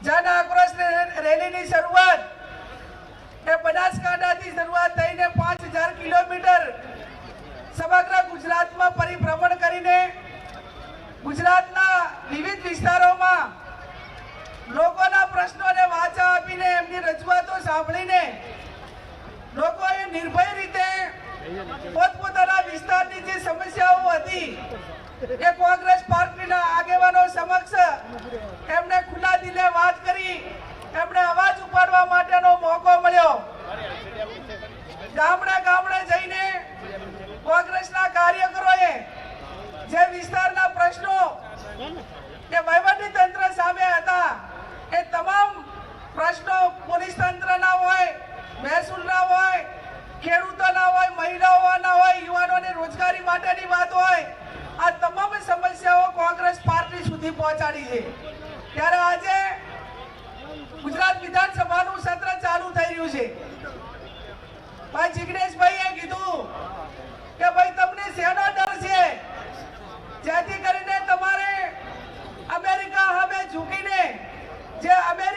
જન આક્રોશ રેલીની શરૂઆત એ બનાસકાંઠાથી શરૂઆત થઈને પાંચ હજાર કિલોમીટર સમગ્ર ગુજરાતમાં પરિભ્રમણ કરીને ગુજરાતના વિવિધ વિસ્તારોમાં લોકોના પ્રશ્નોને વાચા આપીને એમની રજૂઆતો સાંભળીને લોકોએ નિર્ભય રીતે પોતપોતાના વિસ્તારની જે સમસ્યાઓ હતી એ કોંગ્રેસ પાર્ટીના આગેવાનો સમક્ષ એમને ખુલ્લા દિલે વાત કરી એમને અવાજ ઉપાડવા માટેનો મોકો મળ્યો ગામડે ગામડે જઈને કોંગ્રેસના કાર્યકરોએ જે વિસ્તારના પ્રશ્નો કે વહીવટી તંત્ર સામે હતા એ તમામ પ્રશ્નો પોલીસ તંત્રના હોય મહેસૂલના હોય ખેડૂતોના હોય મહિલાઓના હોય યુવાનોની માટેની વાત હોય, આ તમામ સમસ્યાઓ કોંગ્રેસ પાર્ટી સુધી પહોંચાડી છે. ત્યારે આજે ગુજરાત વિધાનસભાનું સત્ર ચાલુ થઈ રહ્યું છે. ભાઈ જિગ્નેશભાઈએ કીધું કે ભાઈ તમને શેનો ડર છે? જેથી કરીને તમારે અમેરિકા હવે ઝૂકીને જે અમેરિકા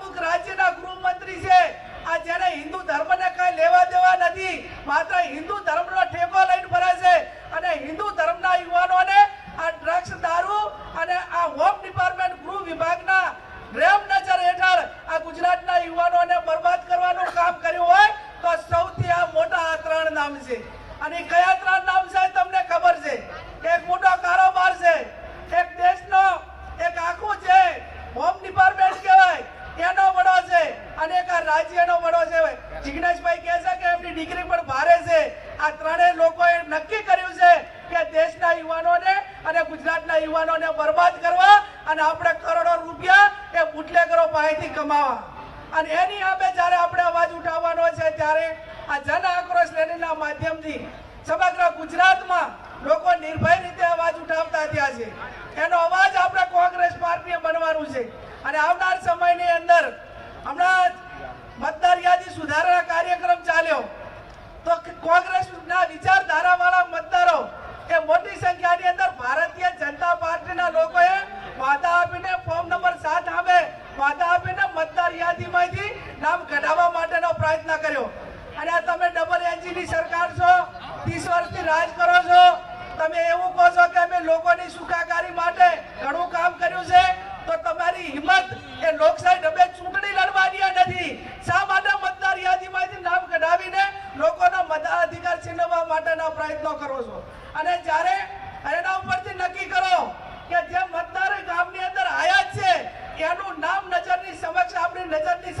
અમુક રાજ્યના ગૃહમંત્રી છે. આ જેને હિન્દુ ધર્મને કઈ લેવા દેવા નથી, માત્ર હિન્દુ ધર્મનો ઠેકો લઈને ફરે છે. અને હિન્દુ ધર્મના યુવાનોને આ ડ્રગ્સ દારૂ અને આ હોમ ડિપાર્ટમેન્ટ ગૃહ વિભાગના રેમ નજર હેઠળ આ ગુજરાતના યુવાનોને બરબાદ કરવાનું કામ કર્યું હોય, તો સૌથી આ મોટા આ ત્રણ નામ છે. અને કયા ત્રણ નામ છે તમને ખબર છે? એક મોટો કારોબાર છે. એક દેશનો એક આખું છે. હોમ ડિપાર્ટમેન્ટ એનો વડો છે. અને એક આ રાજ્યનો વડો છે. જિગ્નેશભાઈ કહે છે કે એમની ડિગ્રી પણ ભારે છે. આ ત્રણેય લોકોએ નક્કી કર્યું છે કે દેશના યુવાનોને અને ગુજરાતના યુવાનોને બરબાદ કરવા અને આપણે કરોડો રૂપિયા એ બુટલેગરો પાસેથી કમાવા. અને એની આપે જ્યારે આપણે અવાજ ઉઠાવવાનો છે ત્યારે આ જન આક્રોશ રેલીના માધ્યમથી સમગ્ર ગુજરાતમાં લોકો નિર્ભય રીતે અવાજ ઉઠાવતા થયા છે. એનો અવાજ આપણે કોંગ્રેસ પાર્ટીએ બનવાનું છે. અને આવનાર સુધારા કાર્યક્રમ ચાલ્યો. તો કોંગ્રેસના વિચારધારાવાળા મતદારો એ મોટી સંખ્યાની અંદર ભારતીય જનતા પાર્ટીના લોકોએ વાદા આપીને ફોર્મ નંબર સાત આવે વાદા આપીને મતદાર યાદીમાંથી નામ કઢાવવા માટેનો પ્રયત્ન કર્યો. અને આ તમે ડબલ એન્જિનની સરકાર છો. ત્રીસ વર્ષથી રાજ પોતાના અધિકાર છીનવવા માટેના પ્રયત્નો કરો છો. અને જ્યારે એના ઉપરથી નક્કી કરો કે જે મતદાર ગામની અંદર આયા છે, એનું નામ નજરની સમક્ષ આપણી નજરની